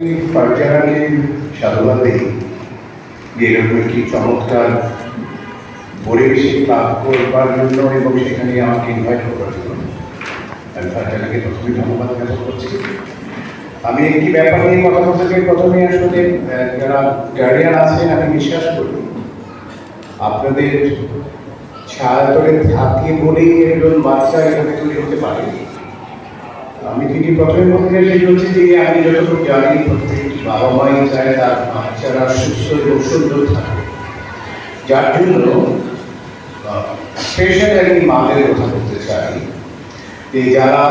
ফারজানাকে সাধুবাদ দিই যে এরকম একটি চমৎকার পরিবেশে ক্লাব করবার জন্য এবং সেখানে আমাকে ইনভাইট করার জন্য। আমি ফারজানাকে প্রথমে ধন্যবাদ জ্ঞাপন করছি। আমি একটি ব্যাপার নিয়ে কথা বলতে চাই। প্রথমে আসলে যারা গার্ডিয়ান আছেন, আমি বিশ্বাস করি আপনাদের ছায়াতলে থাকে বলেই একজন বাচ্চা এখানে তৈরি হতে পারে। আমি যেটি প্রথমে বলতে চাই হচ্ছে যে আমি যতটুকু জানি প্রত্যেকটি বাবা মাই চায় তার বাচ্চারা সুস্থ এবং সুন্দর থাকে। যার জন্য স্পেশাল আমি মাদের কথা বলতে চাই যে যারা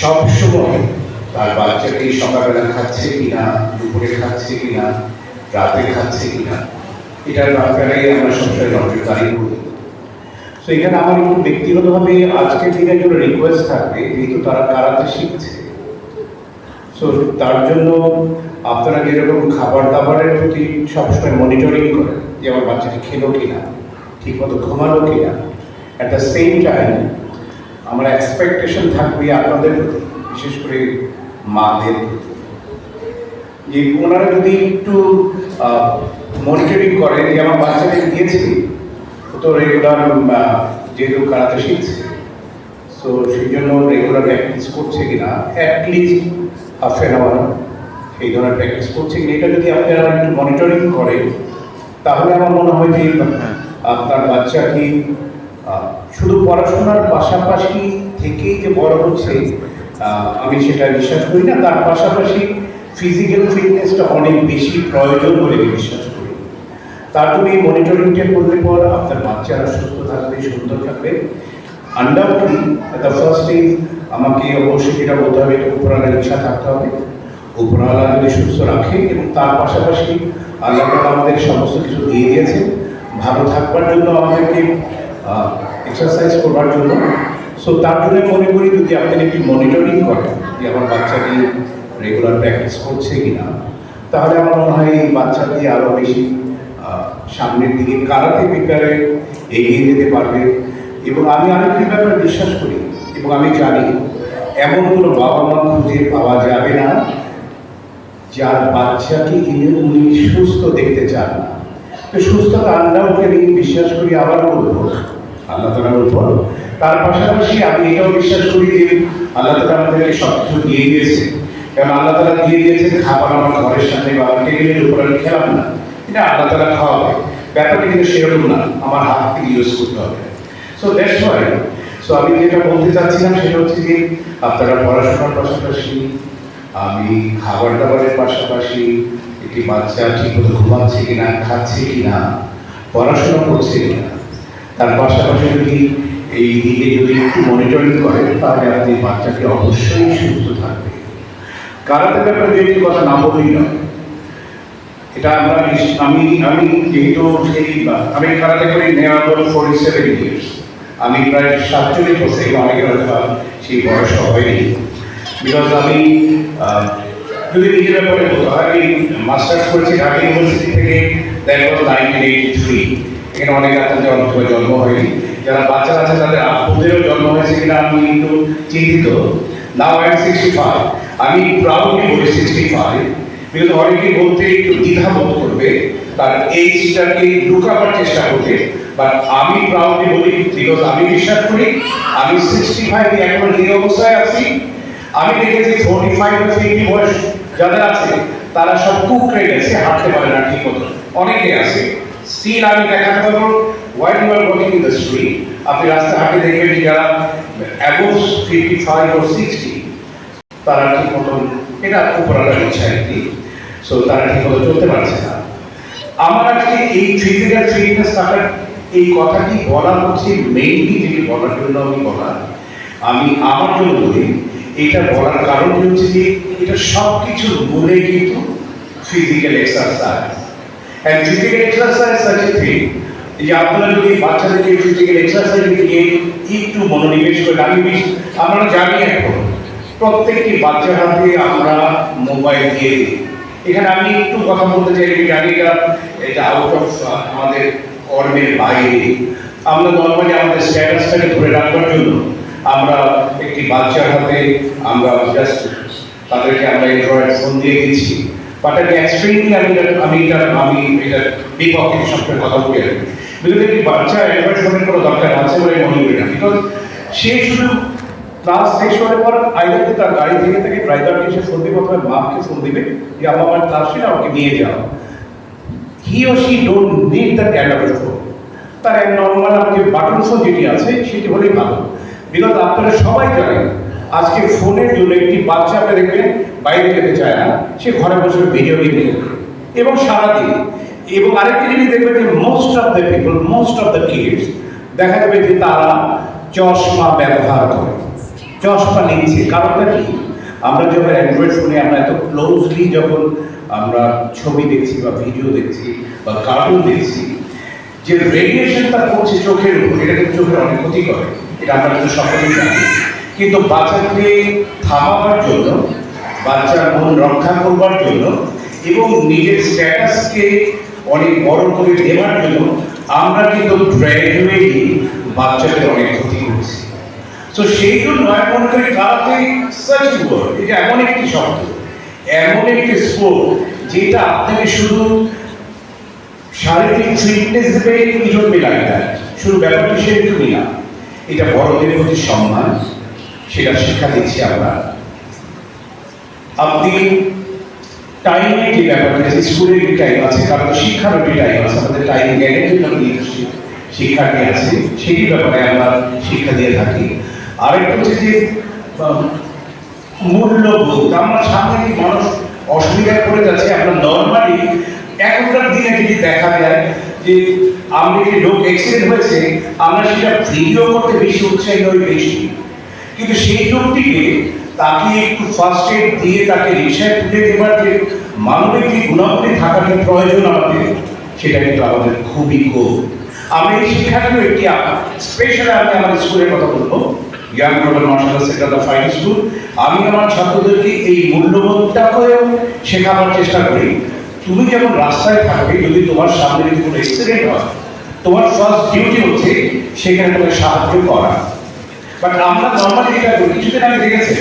সবসময় তার বাচ্চাকে সকালবেলা খাচ্ছে কিনা, দুপুরে খাচ্ছে কিনা, রাতে খাচ্ছে কিনা, এটার ব্যাপারেই আমরা সবসময় নজরদারি করি। তো এখানে আমার একটু ব্যক্তিগতভাবে আজকের দিনের জন্য রিকোয়েস্ট থাকবে, যেহেতু তারা কারাতে শিখছে। সো তার জন্য আপনারা যেরকম খাবার দাবারের প্রতি সবসময় মনিটরিং করেন, যে আমার বাচ্চাটা খেলো কিনা, ঠিকমতো ঘুমালো কিনা। অ্যাট দ্য সেম টাইম আমার এক্সপেকটেশন থাকবে আপনাদের প্রতি, বিশেষ করে মাদের যে ওনারা যদি একটু মনিটরিং করেন যে আমার বাচ্চাকে দিয়েছি তো রেগুলার যেহেতু কারাতে শিখছে সো সেই জন্য রেগুলার প্র্যাকটিস করছে কিনা অ্যাটলিস্ট হাফ অ্যান আওয়ার এই ধরনের প্র্যাকটিস করছে কিনা, এটা যদি আপনারা একটু মনিটরিং করেন, তাহলে আমার মনে হয় যে, আপনার বাচ্চা কি শুধু পড়াশোনার পাশাপাশি থেকেই যে বড় হচ্ছে আমি সেটা বিশ্বাস করি না, তার পাশাপাশি ফিজিক্যাল ফিটনেসটা অনেক বেশি প্রয়োজন বলে বিশ্বাস করি। তার জন্য এই মনিটরিংটা করলে পর আপনার বাচ্চারা সুস্থ থাকবে, সুন্দর থাকবে। আন্ডাউটলি দ্য ফার্স্ট ইজ আমাকে অবশ্যই যেটা বলতে হবে, এটা উপরালার ইচ্ছা থাকতে হবে। উপরালা যদি সুস্থ রাখে এবং তার পাশাপাশি আল্লাহ আমাদের সমস্ত কিছু দিয়ে দিয়েছে, ভালো থাকবার জন্য আমাদেরকে এক্সারসাইজ করবার জন্য। সো তার জন্য মনে করি, যদি আপনি একটি মনিটরিং করেন, যে আমার বাচ্চাটি রেগুলার প্র্যাকটিস করছে কিনা, তাহলে আমার মনে হয় এই বাচ্চাটি আরও বেশি সামনের দিকে কারাতে প্রিপারে এগিয়ে যেতে পারবে। এবং আমি আরেকটি ব্যাপারে বিশ্বাস করি এবং আমি জানি এমন কোনো বাবা মা খুঁজে পাওয়া যাবে না যার বাচ্চাকে ইনি উনি সুস্থ দেখতে চান না। তো সুস্থতা আন্ডাউটে আমি বিশ্বাস করি আবার বলব, আল্লাহ তালার উপর তার পাশাপাশি আমি এটাও বিশ্বাস করি যে আল্লাহ তালা আমাদেরকে সব কিছু দিয়ে দিয়েছে। কারণ আল্লাহ তালা দিয়ে দিয়েছেন, খাবার আমার ঘরের সামনে বা টেবিলের উপর আমি খেলাম না। এটা আল্লাহ তালা খাওয়াবে ব্যাপারটা কিন্তু সেরকম না। আমার হাত থেকে ইউজ করতে হবে। সো দ্যাটস ওয়াই সো আমি যেটা বলতে চাচ্ছিলাম সেটা হচ্ছে যে আপনারা পড়াশোনার পাশাপাশি, আমি খাবার দাবারের পাশাপাশি, একটি বাচ্চা ঠিকমতো ঘুমাচ্ছে কিনা, খাচ্ছে কিনা, পড়াশোনা করছে কিনা, তার পাশাপাশি যদি এই দিকে যদি একটু মনিটরিং করেন তাহলে আপনি বাচ্চাকে অবশ্যই সুস্থ থাকবে। কারাতে ব্যাপারে যে একটি কথা না বললেই নয় এটা আমরা আমি আমি যেহেতু সেই, আমি কারাতে করি নেওয়া হলো ফোর্টি সেভেন ইয়ার্স আমি প্রায় সাতচল্লিশ বছর এবং অনেকে হয়তো সেই বয়স হয়নি। বিকজ আমি যদি নিজের ব্যাপারে বলতে হয়, আমি মাস্টার্স করেছি ঢাকা ইউনিভার্সিটি থেকে that was nineteen eighty three এখানে অনেক আপনাদের অনেক সময় জন্ম হয়নি। যারা বাচ্চা আছে, তাদের আপুদেরও জন্ম হয়েছে কিনা আমি একটু চিন্তিত। নাও আই সিক্সটি ফাইভ আমি প্রাউডলি বলি সিক্সটি ফাইভ বিকজ অনেকেই বলতে একটু দ্বিধা বোধ করবে, তার এইজটাকে লুকাবার চেষ্টা করবে। বাট আমি প্রাউডলি বলি বিকজ আমি বিশ্বাস করি, আমি সিক্সটি ফাইভ এখন এই অবস্থায় আছি। আমি দেখেছি ফোর্টি ফাইভ ফিফটি বয়স যাদের আছে, তারা সব কুকড়ে গেছে, হাঁটতে পারে না ঠিক মতো অনেকে আছে। স্টিল আমি দেখাতে পারব while you are working in the street আপনি রাস্তা হাঁটে দেখবেন যে যারা অ্যাবোভ ফিফটি ফাইভ ও সিক্সটি তারা ঠিক মতন এটা উপরালার ইচ্ছা আর সো তারা ঠিক মতো চলতে পারছে না। আমার আজকে এই ফিজিক্যাল ফিটনেস থাকার এই কথাটি বলা হচ্ছে মেইনলি যেটি বলার জন্য আমি বলা, আমি আমার জন্য বলি, এটা বলার কারণ হচ্ছে যে এটা সব কিছুর মূলে কিন্তু physical exercise and physical exercise such যে আপনারা যদি বাচ্চাদেরকে ফিজিক্যাল এক্সারসাইজ দিয়ে একটু মনোনিবেশ করেন, আমি আমরা জানি এখন প্রত্যেকটি বাচ্চার হাতে আমরা মোবাইল দিয়ে দিই। এখানে আমি একটু কথা বলতে চাই এটা এটা আউট অফ আমাদের কর্মের বাইরে। আমরা নর্মালি আমাদের স্ট্যাটাসটাকে ধরে রাখবার জন্য আমরা একটি বাচ্চার হাতে আমরা জাস্ট তাদেরকে আমরা অ্যান্ড্রয়েড ফোন দিয়ে দিচ্ছি। বাট আমি এক্সট্রিমলি আমি আমি এটা আমি এটা বিপক্ষে সবসময় কথা বলি আর একটি বাচ্চা অ্যান্ড্রয়েড ফোনের কোনো দরকার আছে বলে মনে করি না বিকজ সে শুধু ক্লাস শেষ হওয়ার পর আইদার তার গাড়ি থেকে থেকে ড্রাইভারকে এসে ফোন দিবে অথবা মাকে ফোন দিবে যে আমার আমার ক্লাস শেষ, আমাকে নিয়ে যাও he O she don't need the candour phone তার এক নর্মাল যে বাটন ফোন যেটি আছে, সেটি হলেই ভালো। বিকজ আপনারা সবাই জানেন, আজকে ফোনের জন্য একটি বাচ্চা আপনি দেখবেন, বাইরে যেতে চায় না, সে ঘরে বসে ভিডিও গেম এবং সারাদিন, এবং আরেকটি জিনিস দেখবেন যে most of the people most of the kids দেখা যাবে যে তারা চশমা ব্যবহার করে। চশমা নিচ্ছে। কারণটা কি? আমরা যখন অ্যান্ড্রয়েড ফোনে আমরা এত ক্লোজলি যখন আমরা ছবি দেখছি বা ভিডিও দেখছি বা কার্টুন দেখছি, যে রেডিয়েশনটা পড়ছে চোখের উপর, এটা কিন্তু চোখের অনেক ক্ষতি করে। এটা আমরা কিন্তু সকলেই জানি। কিন্তু বাচ্চাকে থামাবার জন্য, বাচ্চার মন রক্ষা করবার জন্য এবং নিজের স্ট্যাটাসকে অনেক বড় করে দেওয়ার জন্য আমরা কিন্তু গ্র্যাজুয়েটলি বাচ্চাদের অনেক তো সেই জন্য আমি মনে কারাতে এটা এমন একটি শব্দ, এমন একটি স্পোর্ট যেটা আপনাকে শুধু শারীরিক ফিটনেস দেবে কিছু মেলায় দেয় শুধু ব্যাপারটি সেরকমই না এটা বড়দের প্রতি সম্মান, সেটা শিক্ষা দিচ্ছি আমরা। আপনি টাইমের যে ব্যাপারটা স্কুলের যে টাইম আছে, কারণ শিক্ষার যে টাইম আছে, আমাদের টাইম জ্ঞানের জন্য শিক্ষাটি আছে, সেই ব্যাপারে আমরা শিক্ষা দিয়ে থাকি। আরেকটা হচ্ছে যে মূল্যবোধ। আমরা সামনে কি মানুষ অসুবিধায় পড়ে যাচ্ছে? আমরা নর্মালি এখনকার দিনে যদি দেখা যায় যে আমরা একটি লোক অ্যাক্সিডেন্ট হয়েছে, আমরা সেটা ভিডিও করতে বেশি উৎসাহী হই বেশি। কিন্তু সেই লোকটিকে তাকে একটু ফার্স্ট এড দিয়ে তাকে রিক্সায় তুলে দেবার যে মানবিক যে গুণাবলী থাকার যে প্রয়োজন আমাদের, সেটা কিন্তু আমাদের খুবই কম। আমি এই শিক্ষাগুলো একটি স্পেশাল আমি আমাদের স্কুলের কথা বলব। Young global martial of fine school আমি আমার ছাত্রদেরকে এই মূল্যবোধটা মূল্যবোধটাকেও শেখাবার চেষ্টা করি। তুমি যখন রাস্তায় থাকবে, যদি তোমার সামনে যদি কোনো অ্যাক্সিডেন্ট হয়, তোমার ফার্স্ট ডিউটি হচ্ছে সেখানে তোমাকে সাহায্য করা। বাট আমরা নর্মালি এটা করি। কিছুদিন আগে দেখেছে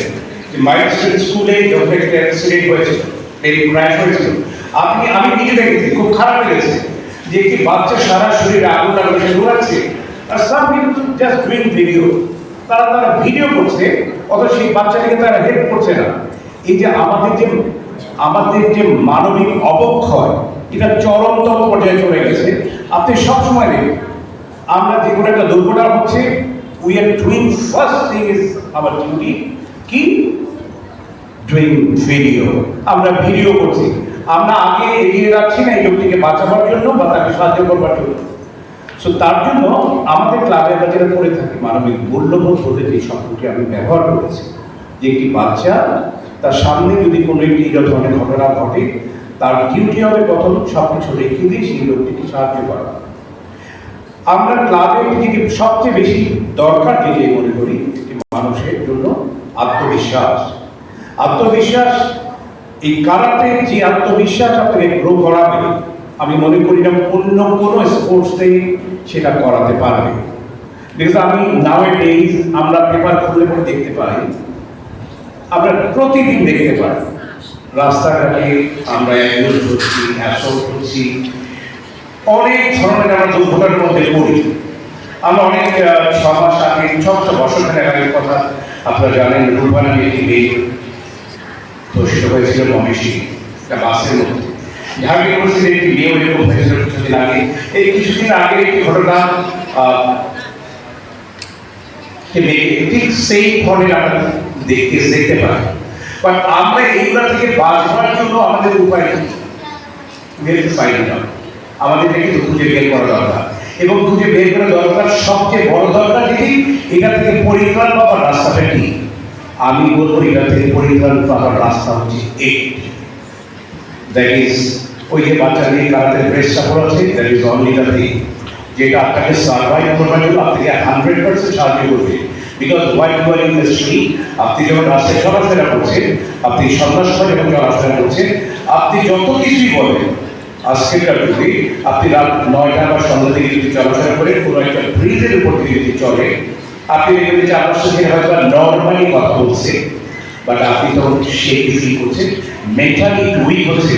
যে মাইলস্টোন স্কুলে যখন একটা অ্যাক্সিডেন্ট হয়েছিল প্লেন ক্র্যাশ হয়েছিল আপনি আমি নিজে দেখেছি, খুব খারাপ লেগেছে যে একটি বাচ্চা সারা শরীরে আগুন লাগলে সে দৌড়াচ্ছে আর সাম কিন্তু জাস্ট ভিডিও তারা তারা ভিডিও করছে, অথচ সেই বাচ্চাটিকে তারা হেল্প করছে না। এই যে আমাদের যে আমাদের যে মানবিক অবক্ষয়, এটা চরমতম পর্যায়ে চলে গেছে। আপনি সবসময় দেখবেন, আমরা যে কোনো একটা দুর্ঘটনা হচ্ছে we are doing first thing is our duty কি? ডুইং ভিডিও আমরা ভিডিও করছি। আমরা আগে এগিয়ে যাচ্ছি না এই লোকটিকে বাঁচাবার জন্য বা তাকে সাহায্য করবার জন্য। সো তার জন্য আমাদের ক্লাবে আমরা যেটা করে থাকি, মানবিক মূল্যবোধ বলে যে শব্দটি আমি ব্যবহার করেছি। যে একটি বাচ্চা, তার সামনে যদি কোনো একটি ধরনের ঘটনা ঘটে, তার ডিউটি হবে প্রথম সব কিছু রেখে দিয়ে সেই লোকটিকে সাহায্য করা। আমরা ক্লাবে যেটি সবচেয়ে বেশি দরকার যেটি মনে করি, একটি মানুষের জন্য আত্মবিশ্বাস। আত্মবিশ্বাস, এই কারাতে যে আত্মবিশ্বাস আপনাকে গ্রো করাবে আমি মনে করি না অন্য কোনো স্পোর্টসেই সেটা করাতে পারবে। বিকজ আমি নাও আমরা পেপার খুললে পরে দেখতে পাই, আমরা প্রতিদিন দেখতে পাই। রাস্তাঘাটে আমরা অ্যাম্বুলেন্স করছি করছি। অনেক ধরনের আমরা দুর্ঘটনার মধ্যে পড়ি। আমরা অনেক মাস আগে ছ ছ বছর খানেক আগের কথা আপনারা জানেন রুলবানা একটি মেয়ে হয়েছিল মহেশী, একটা বাসের মধ্যে। ঢাকা ইউনিভার্সিটির একটি মেয়ে এরকম হয়েছিল কিছুদিন আগে। এই কিছুদিন আগে একটি ঘটনা ঠিক সেই ফলের আমরা দেখতে দেখতে পাই। বাট আমরা এইগুলা থেকে বাঁচবার জন্য আমাদের উপায় কি? মেরে ফাইন আউট আমাদেরকে কিন্তু খুঁজে বের করা দরকার। এবং খুঁজে বের করা দরকার, সবচেয়ে বড় দরকার যেটি, এটা থেকে পরিত্রাণ পাওয়ার রাস্তাটা কি? আমি বলব, এটা থেকে পরিত্রাণ পাওয়ার রাস্তা হচ্ছে এইট দ্যাট ইজ ওই যে বাচ্চা নিয়ে কারাতে প্রেসটা করা আছে that is only the thing যেটা আপনাকে সার্ভাইভ করবার জন্য আপনাকে হান্ড্রেড পার্সেন্ট সাহায্য করবে। Because while you are in the street আপনি যখন রাস্তায় চলাফেরা করছেন, আপনি সন্ধ্যার সময় যখন চলাফেরা করছেন, আপনি যত কিছুই বলেন আজকেরকার যুগে আপনি রাত নয়টা বা সন্ধ্যা থেকে যদি চলাফেরা করেন, কোনো একটা ব্রিজের উপর দিয়ে যদি চলে আপনি দেখবেন যে আপনার সঙ্গে হয়তো নর্মালি কথা বলছে বাট আপনি তখন সেই ফিল করছেন মেন্টালি উইক হচ্ছে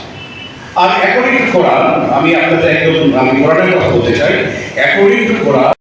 আর অ্যাকর্ডিং টু কোরআন আমি আপনাদের একদম, আমি কোরআনের কথা বলতে চাই অ্যাকর্ডিং টু কোরআন